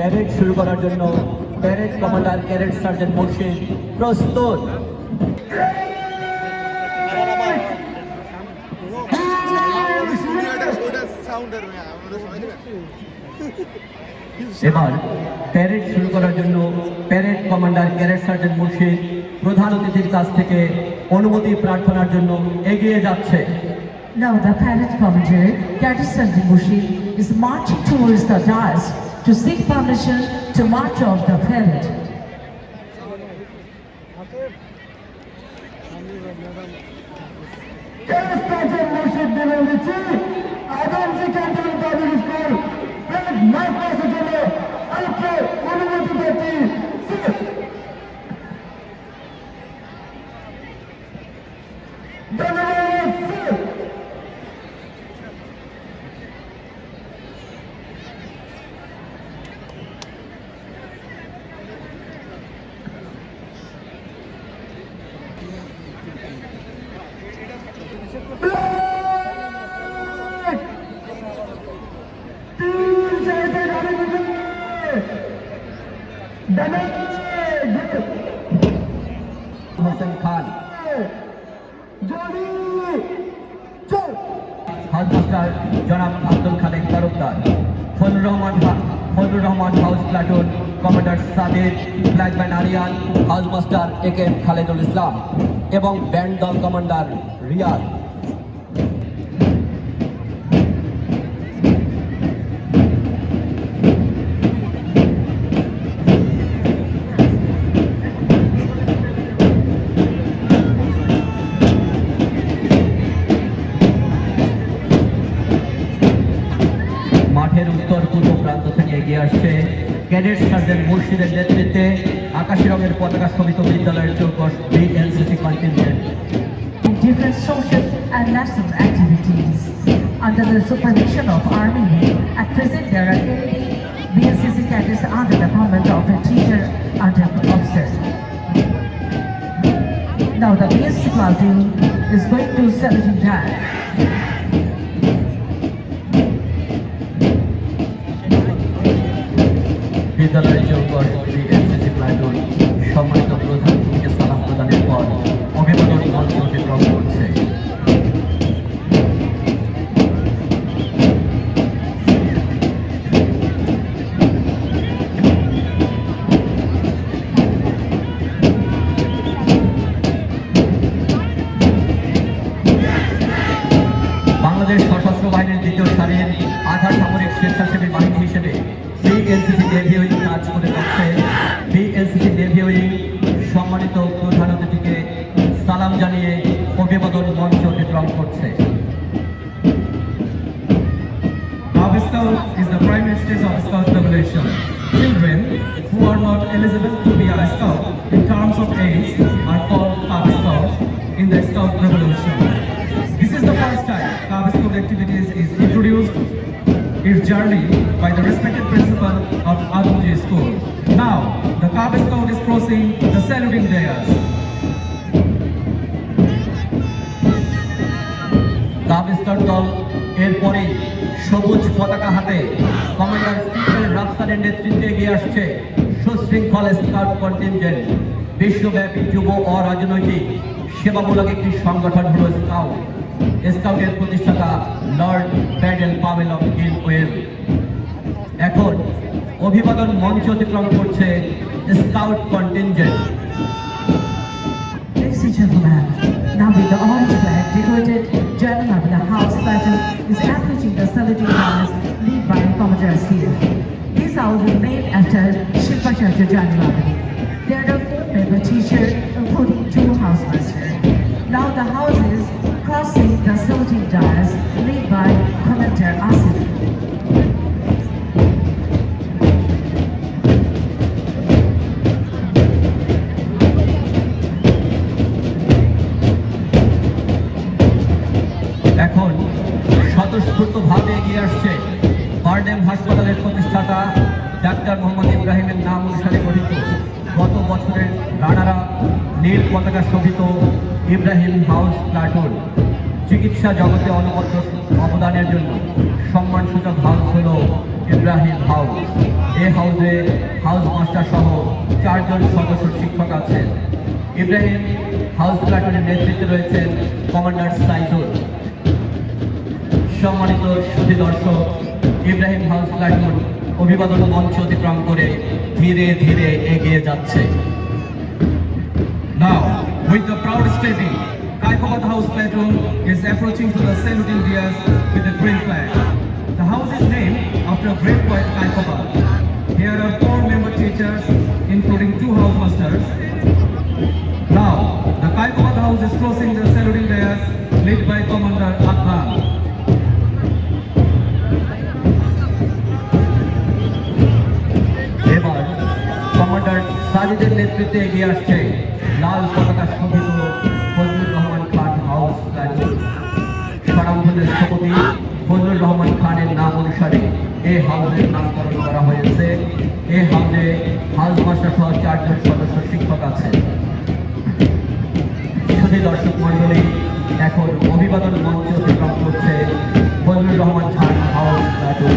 Parade শুরু করার জন্য প্যারেড কমান্ডার ক্যারেট সার্জেন্ট মুর্শিদ প্রস্তুত। এবার প্যারেড শুরু করার জন্য প্যারেড কমান্ডার ক্যারেট সার্জেন্ট মুর্শিদ প্রধান অতিথির কাছ থেকে অনুমতি প্রার্থনার জন্য এগিয়ে যাচ্ছে। Now the parade commander, Cadet Sanjay Mushi, is marching towards the dais. to seek permission to march off the parade. Yes, housemaster জনাব Abdul Khalek Tarafdar Fazlur Rahman Fazlur Rahman house platoon commander Sadiq flag band Ariyan house master A K Khaledul Islam এবং band দল commander Riyad. Cadet sergeant মুর্শিদের নেতৃত্বে আকাশি রঙের পতাকা শোভিত বিদ্যালয়ের চৌকস BNCC contingent in different social and national activities. Under the supervision of Army, at present there are 80 BNCC cadets under the command of a teacher under officer. Now the BNCC platoon is going to saluting time. বিদ্যালয়ের চৌকর সম্মানিত প্রধান আধা সামরিক স্বেচ্ছাসেবী বাহিনী হিসেবে BNCC navy কাজ করে যাচ্ছে বিএনসিসি নেভি সম্মানিত প্রধান অতিথিকে সালাম জানিয়ে অভিবাদন মঞ্চ অতিক্রম করছে Scout is the prime minister of Scout Revolution. Children who are not eligible to be a Scout in terms of age are called Cub in the Scout Revolution. This is the first time Cub activities is introduced its journey by the respected principal of Adamji School. Now, the Cub Scout is crossing the saluting dais. দাবিস্তর দল এরপরে সবুজ পতাকা হাতে commander টিকেল রাফসানের নেতৃত্বে এগিয়ে আসছে সুশৃঙ্খল scout contingent বিশ্বব্যাপী যুব অরাজনৈতিক সেবামূলক একটি সংগঠন হল স্কাউট স্কাউটের প্রতিষ্ঠাতা Lord Baden Powell of Gilwell এখন অভিবাদন মঞ্চ অতিক্রম করছে scout contingent Ladies and gentlemen, now with the orange flag decorated journal of the house platoon is approaching the saluting dais led by Commander Asir. This house is named after Shilpa Church Janmagani. There are four the house is crossing the saluting dais led by Commander Asir. এখন স্বতঃস্ফূর্তভাবে এগিয়ে আসছে বারডেম হাসপাতালের প্রতিষ্ঠাতা doctor Mohammad ইব্রাহিমের নাম অনুসারে গঠিত গত বছরের রানারা নীল পতাকা শোভিত ইব্রাহিম হাউস প্লাটুন চিকিৎসা জগতে অনবদ্য অবদানের জন্য সম্মানসূচক হাউস হল ইব্রাহিম হাউস। এই হাউসে হাউস মাস্টার সহ চারজন সদস্য শিক্ষক আছেন। ইব্রাহিম হাউস প্লাটুনের নেতৃত্বে রয়েছেন কমান্ডার সাইদুল। সম্মানিত সুধী দর্শক, ইব্রাহিম হাউস প্লাটুন অভিবাদন মঞ্চ অতিক্রম করে ধীরে ধীরে এগিয়ে যাচ্ছে Now, with the proud stating, Kaikobad House Platoon is approaching to the saluting dais with the green flag. The house is named after a great poet Kaikobad. Here are four member teachers, including two house masters. Now, the Kaikobad House is crossing the saluting dais, led by Commander Adnan. নেতৃত্বে এগিয়ে আসছে লাল পতাকা শোভিত Fazlur Rahman Khan house platoon সরামভূলের স্থপতি ফজলুর রহমান খানের নাম অনুসারে এই হাউসের নামকরণ করা হয়েছে। এই হাউসে হাউস মাস্টার সহ চারজন সদস্য শিক্ষক আছেন। শুধু দর্শক মন্ডলী এখন অভিবাদন মঞ্চ অতিক্রম করছে ফজলুর রহমান খান হাউস প্লাটুন